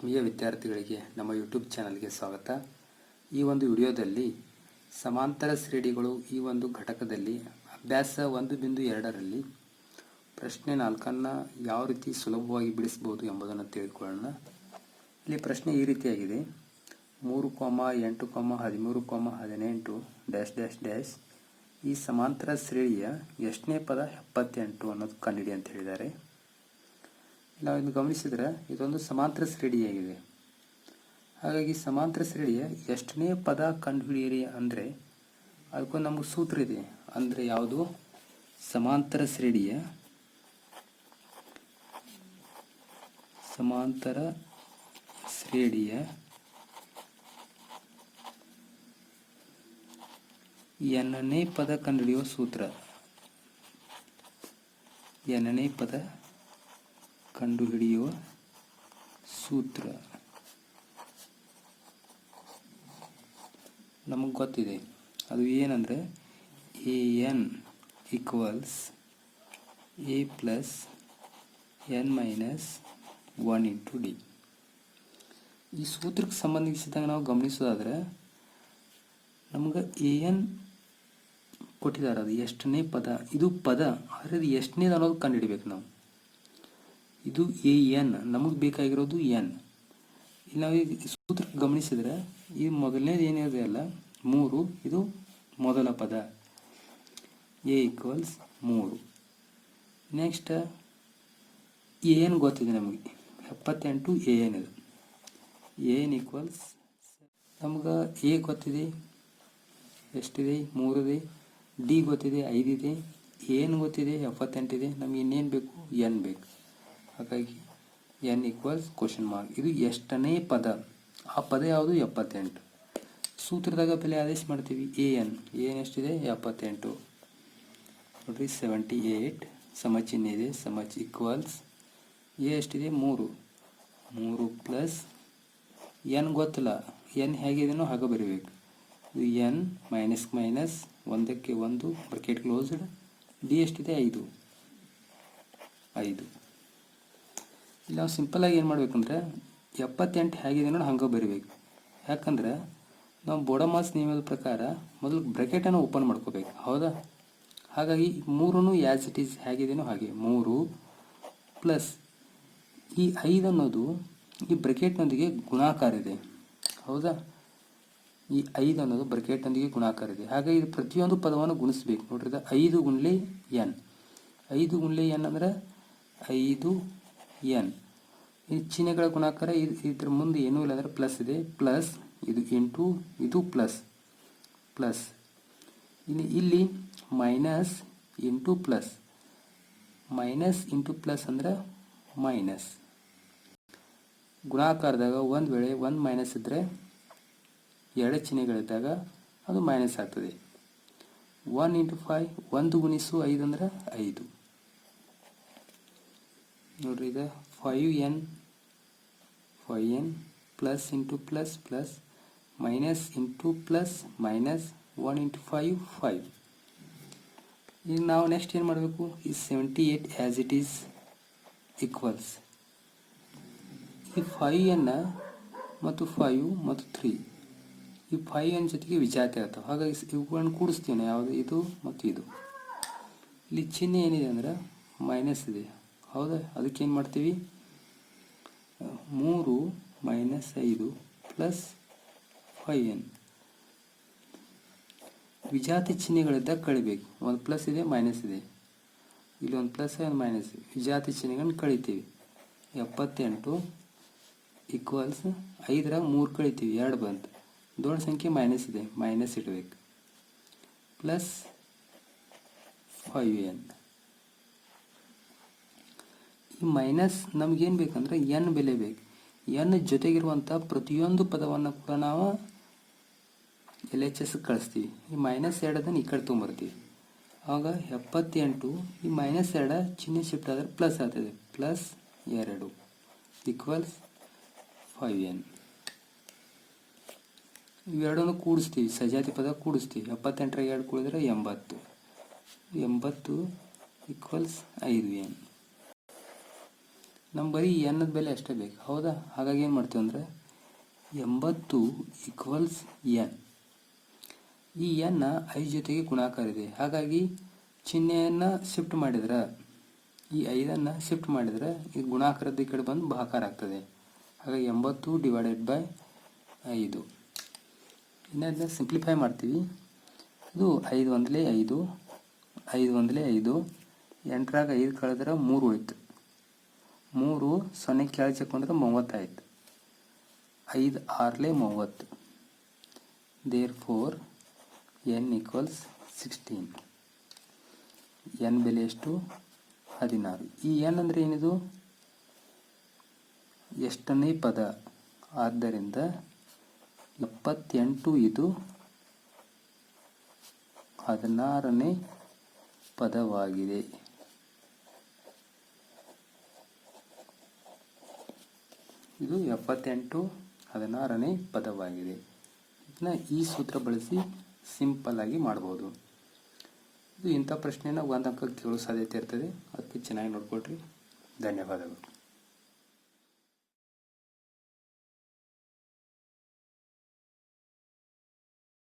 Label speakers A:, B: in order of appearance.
A: ಆತ್ಮೀಯ ವಿದ್ಯಾರ್ಥಿಗಳಿಗೆ ನಮ್ಮ ಯೂಟ್ಯೂಬ್ ಚಾನಲ್ಗೆ ಸ್ವಾಗತ. ಈ ಒಂದು ವಿಡಿಯೋದಲ್ಲಿ ಸಮಾಂತರ ಶ್ರೇಣಿಗಳು ಈ ಒಂದು ಘಟಕದಲ್ಲಿ ಅಭ್ಯಾಸ ಒಂದು ಬಿಂದು ಎರಡರಲ್ಲಿ ಪ್ರಶ್ನೆ ನಾಲ್ಕನ್ನು ಯಾವ ರೀತಿ ಸುಲಭವಾಗಿ ಬಿಡಿಸ್ಬೋದು ಎಂಬುದನ್ನು ತಿಳಿದುಕೊಳ್ಳೋಣ. ಇಲ್ಲಿ ಪ್ರಶ್ನೆ ಈ ರೀತಿಯಾಗಿದೆ. ಮೂರು ಕೋಮ ಎಂಟು ಕೋಮ ಹದಿಮೂರು ಕೋಮ ಹದಿನೆಂಟು ಡ್ಯಾಶ್ ಡ್ಯಾಶ್ ಡ್ಯಾಶ್. ಈ ಸಮಾಂತರ ಶ್ರೇಣಿಯ ಎಷ್ಟನೇ ಪದ ಎಪ್ಪತ್ತೆಂಟು ಅನ್ನೋದು ಕಂಡಿಡಿ ಅಂತ ಹೇಳಿದ್ದಾರೆ. ನಾವು ಗಮನಿಸಿದರೆ ಗಮನಿಸಿದ್ರೆ ಇದೊಂದು ಸಮಾಂತರ ಶ್ರೇಣಿಯಾಗಿದೆ. ಹಾಗಾಗಿ ಸಮಾಂತರ ಶ್ರೇಣಿಯ ಎಷ್ಟನೇ ಪದ ಕಂಡುಹಿಡಿಯಿರಿ ಅಂದರೆ ಅದಕ್ಕೊಂದು ನಮಗೆ ಸೂತ್ರ ಇದೆ. ಅಂದರೆ ಯಾವುದು? ಸಮಾಂತರ ಶ್ರೇಣಿಯ ಸಮಾಂತರ ಶ್ರೇಣಿಯ ಎನ್ನನೇ ಪದ ಕಂಡುಹಿಡಿಯುವ ಸೂತ್ರ? ಎನ್ನನೇ ಪದ ಕಂಡುಹಿಡಿಯುವ ಸೂತ್ರ. ನಮಗೆ ಗೊತ್ತಿದೆ. ಅದು ಏನಂದರೆ A N equals A plus N minus one into D ಈ ಸೂತ್ರಕ್ಕೆ ಸಂಬಂಧಿಸಿದಾಗ ನಾವು ಗಮನಿಸೋದಾದರೆ ನಮ್ಗೆ ಎ ಎನ್ ಕೊಟ್ಟಿದ್ದಾರೆ ಅದು ಎಷ್ಟನೇ ಪದ, ಇದು ಪದ ಆದರೆ ಅದು ಎಷ್ಟನೇದು ಅನ್ನೋದು ಕಂಡುಹಿಡಿಬೇಕು ನಾವು. ಇದು ಎ, ಎನ್. ನಮಗೆ ಬೇಕಾಗಿರೋದು ಎನ್. ಇಲ್ಲಿ ನಾವು ಈಗ ಸೂತ್ರ ಗಮನಿಸಿದ್ರೆ, ಈ ಮೊದಲನೇದು ಏನಿದೆ ಅಲ್ಲ, ಮೂರು, ಇದು ಮೊದಲ ಪದ. ಎ ಈಕ್ವಲ್ಸ್ ಮೂರು. ನೆಕ್ಸ್ಟ್ ಎ ಎನ್ ಗೊತ್ತಿದೆ ನಮಗೆ. ಎಪ್ಪತ್ತೆಂಟು ಎ ಎನ್ ಇದು. ಎ ಎನ್ ಈಕ್ವಲ್ಸ್ ನಮ್ಗೆ ಎ ಗೊತ್ತಿದೆ, ಎಷ್ಟಿದೆ, ಮೂರಿದೆ, ಡಿ ಗೊತ್ತಿದೆ, ಐದಿದೆ ಏನು ಗೊತ್ತಿದೆ, ಎಪ್ಪತ್ತೆಂಟಿದೆ, ನಮಗೆ ಇನ್ನೇನು ಬೇಕು, ಎನ್ ಬೇಕು. ಹಾಗಾಗಿ ಎನ್ ಈಕ್ವಲ್ಸ್ ಕ್ವಶನ್ ಮಾರ್ಕ್ ಇದು ಎಷ್ಟನೇ ಪದ? ಆ ಪದ ಯಾವುದು? ಎಪ್ಪತ್ತೆಂಟು. ಸೂತ್ರದಾಗ ಬೆಲೆ ಆದೇಶ ಮಾಡ್ತೀವಿ. ಎ ಎನ್ ಎನ್ ಎಷ್ಟಿದೆ? ಎಪ್ಪತ್ತೆಂಟು. ನೋಡ್ರಿ ಸೆವೆಂಟಿ ಏಯ್ಟ್ ಸಮಚಿಹ್ನೆ ಇದೆ. ಸಮಚ್ ಈಕ್ವಲ್ಸ್ ಎ ಎಷ್ಟಿದೆ? ಮೂರು. ಮೂರು ಪ್ಲಸ್ ಎನ್ ಗೊತ್ತಿಲ್ಲ. ಎನ್ ಹೇಗಿದೆನೋ ಹಾಗೆ ಬರೀಬೇಕು. ಇದು ಎನ್ ಮೈನಸ್ ಮೈನಸ್ ಒಂದಕ್ಕೆ ಒಂದು ಬ್ರಕೆಟ್ ಕ್ಲೋಸ್ಡ್ ಡಿ ಎಷ್ಟಿದೆ? ಐದು. ಐದು. ಇಲ್ಲಿ ನಾವು ಸಿಂಪಲಾಗಿ ಏನು ಮಾಡಬೇಕಂದ್ರೆ ಎಪ್ಪತ್ತೆಂಟು ಹೇಗಿದೆ ನೋಡಿ ಹಂಗೆ ಬರಿಬೇಕು. ಯಾಕಂದ್ರೆ ನಾವು ಬೋಡಮಾಸ್ ನಿಯಮದ ಪ್ರಕಾರ ಮೊದಲು ಬ್ರಕೆಟನ್ನು ಓಪನ್ ಮಾಡ್ಕೋಬೇಕು. ಹೌದಾ? ಹಾಗಾಗಿ ಮೂರೂ ಯಾಸ್ ಇಟ್ ಈಸ್ ಹೇಗಿದೆಯೋ ಹಾಗೆ. ಮೂರು ಪ್ಲಸ್ ಈ ಐದು ಅನ್ನೋದು ಈ ಬ್ರಕೆಟ್ನೊಂದಿಗೆ ಗುಣಾಕಾರ ಇದೆ. ಹೌದಾ? ಈ ಐದು ಅನ್ನೋದು ಬ್ರಕೆಟ್ನೊಂದಿಗೆ ಗುಣಾಕಾರ ಇದೆ. ಹಾಗಾಗಿ ಇದು ಪ್ರತಿಯೊಂದು ಪದವನ್ನು ಗುಣಿಸ್ಬೇಕು. ನೋಡ್ರಿ ಐದು ಗುಂಡ್ಲೆ ಎನ್ ಐದು ಗುಂಡ್ಲೆ ಎನ್ ಅಂದ್ರೆ ಐದು ಎನ್. ಈ ಚಿಹ್ನೆಗಳ ಗುಣಾಕಾರ ಇದು, ಇದ್ರ ಮುಂದೆ ಏನೂ ಇಲ್ಲ, ಅಂದರೆ ಪ್ಲಸ್ ಇದೆ. ಪ್ಲಸ್, ಇದು ಇಂಟು ಇದು ಪ್ಲಸ್. ಪ್ಲಸ್. ಇಲ್ಲಿ ಇಲ್ಲಿ minus into plus. Minus into plus ಅಂದ್ರೆ ಮೈನಸ್. ಗುಣಾಕಾರದಾಗ ಒಂದು ವೇಳೆ ಒಂದು ಮೈನಸ್ ಇದ್ದರೆ ಎರಡು ಚಿಹ್ನೆಗಳಿದ್ದಾಗ ಅದು ಮೈನಸ್ ಆಗ್ತದೆ. ಒನ್ ಇಂಟು ಫೈವ್ ಒಂದು ಗುಣಿಸು ಐದು ಅಂದ್ರೆ ಐದು. ನೋಡ್ರಿ ಇದು five N five N plus into plus plus minus into plus minus one into five five ಈಗ ನಾವು ನೆಕ್ಸ್ಟ್ ಏನು ಮಾಡಬೇಕು? ಈ seventy eight as it is equals ಈ ಫೈವ್ ಎನ್ನ ಮತ್ತು ಫೈವ್ ಮತ್ತು ತ್ರೀ ಈ ಫೈವ್ ಎನ್ ಜೊತೆಗೆ ವಿಜಾತಿ ಆಗ್ತವೆ ಹಾಗಾಗಿ ಇವುಗಳನ್ನು ಕೂಡಿಸ್ತೀವಿ ನಾವು. ಯಾವುದು? ಇದು ಮತ್ತು ಇದು. ಇಲ್ಲಿ ಚಿಹ್ನೆ ಏನಿದೆ ಅಂದ್ರೆ ಮೈನಸ್ ಇದೆ. ಹೌದಾ ಅದಕ್ಕೆ ಏನು ಮಾಡ್ತೀವಿ ಮೂರು ಮೈನಸ್ ಐದು ಪ್ಲಸ್ ಫೈ ಎನ್ ವಿಜಾತಿ ಚಿಹ್ನೆಗಳಿದ್ದಾಗ ಕಳಿಬೇಕು. ಒಂದು ಪ್ಲಸ್ ಇದೆ ಮೈನಸ್ ಇದೆ. ಇಲ್ಲಿ ಒಂದು ಪ್ಲಸ್ ಒಂದು ಮೈನಸ್ ವಿಜಾತಿ ಚಿಹ್ನೆಗಳನ್ನ ಕಳಿತೀವಿ. ಎಪ್ಪತ್ತೆಂಟು ಈಕ್ವಲ್ಸ್ ಐದರಾಗ ಮೂರು ಕಳಿತೀವಿ, ಎರಡು ಬಂತು. ದೊಡ್ಡ ಸಂಖ್ಯೆ ಮೈನಸ್ ಇದೆ ಮೈನಸ್ ಇಡಬೇಕು. ಪ್ಲಸ್ ಫೈವ್ ಎನ್ ಈ ಮೈನಸ್ ನಮಗೇನು ಬೇಕಂದ್ರೆ ಎನ್ ಬೆಲೆ ಬೇಕು. ಎನ್ ಜೊತೆಗಿರುವಂಥ ಪ್ರತಿಯೊಂದು ಪದವನ್ನು ಕೂಡ ನಾವು ಎಲ್ ಎಚ್ ಎಸ್ ಕಳಿಸ್ತೀವಿ. ಈ ಮೈನಸ್ ಎರಡದನ್ನು ಈ ಕಡೆ ತೊಗೊಂಬರ್ತೀವಿ. ಆವಾಗ ಎಪ್ಪತ್ತೆಂಟು, ಈ ಮೈನಸ್ ಎರಡ ಚಿಹ್ನೆ ಶಿಫ್ಟ್ ಆದರೆ ಪ್ಲಸ್ ಆಗ್ತದೆ. ಪ್ಲಸ್ ಎರಡು ಈಕ್ವಲ್ಸ್ ಫೈವ್ ಎನ್ ಇವೆರಡನ್ನು ಕೂಡಿಸ್ತೀವಿ. ಸಜಾತಿ ಪದ ಕೂಡಿಸ್ತೀವಿ. ಎಪ್ಪತ್ತೆಂಟರ ಎರಡು ಕೂಡಿದ್ರೆ ಎಂಬತ್ತು. ಎಂಬತ್ತು ಈಕ್ವಲ್ಸ್ ಐದು ಎನ್ ನಮ್ಗೆ ಬರೀ ಎನ್ನದ ಬೆಲೆ ಅಷ್ಟೇ ಬೇಕು. ಹೌದಾ? ಹಾಗಾಗಿ ಏನು ಮಾಡ್ತೀವಿ ಅಂದರೆ ಎಂಬತ್ತು ಈಕ್ವಲ್ಸ್ ಎನ್ ಈ ಎನ್ನ ಐ ಜೊತೆಗೆ ಗುಣಾಕಾರ ಇದೆ. ಹಾಗಾಗಿ ಚಿಹ್ನೆಯನ್ನು ಶಿಫ್ಟ್ ಮಾಡಿದ್ರೆ, ಈ ಐದನ್ನು ಶಿಫ್ಟ್ ಮಾಡಿದರೆ ಈ ಗುಣಾಕಾರದ ಕಡೆ ಬಂದು ಬಹಾಕಾರ ಆಗ್ತದೆ. ಹಾಗಾಗಿ ಎಂಬತ್ತು ಡಿವೈಡೆಡ್ ಬೈ ಐದು. ಇನ್ನು ಸಿಂಪ್ಲಿಫೈ ಮಾಡ್ತೀವಿ. ಇದು ಐದು ಒಂದಲೇ ಐದು ಐದು ಒಂದಲೇ ಐದು, ಎಂಟರಾಗ ಐದು ಕಳೆದ್ರೆ ಮೂರು ಉಳಿತು. ಮೂರು ಸೊನ್ನೆ ಕೆಳಗೆ ಮೂವತ್ತಾಯ್ತು. ಐದು ಆರ್ಲೆ ಮೂವತ್ತು. There four N equals sixteen. N ಬೆಲೆ ಎಷ್ಟು? ಹದಿನಾರು. ಈ ಎನ್ ಅಂದರೆ ಏನಿದು? ಎಷ್ಟನೇ ಪದ. ಆದ್ದರಿಂದ ಎಪ್ಪತ್ತೆಂಟು ಇದು ಹದಿನಾರನೇ ಪದವಾಗಿದೆ. ಇದು ಎಪ್ಪತ್ತೆಂಟು ಹದಿನಾರನೇ ಪದವಾಗಿದೆ. ಇದನ್ನ ಈ ಸೂತ್ರ ಬಳಸಿ ಸಿಂಪಲ್ ಆಗಿ ಮಾಡ್ಬೋದು. ಇದು ಇಂಥ ಪ್ರಶ್ನೆನ ಒಂದು ಅಂಕ ಕೇಳೋ ಸಾಧ್ಯತೆ ಇರ್ತದೆ. ಅದಕ್ಕೆ ಚೆನ್ನಾಗಿ ನೋಡ್ಕೊಳ್ರಿ. ಧನ್ಯವಾದಗಳು.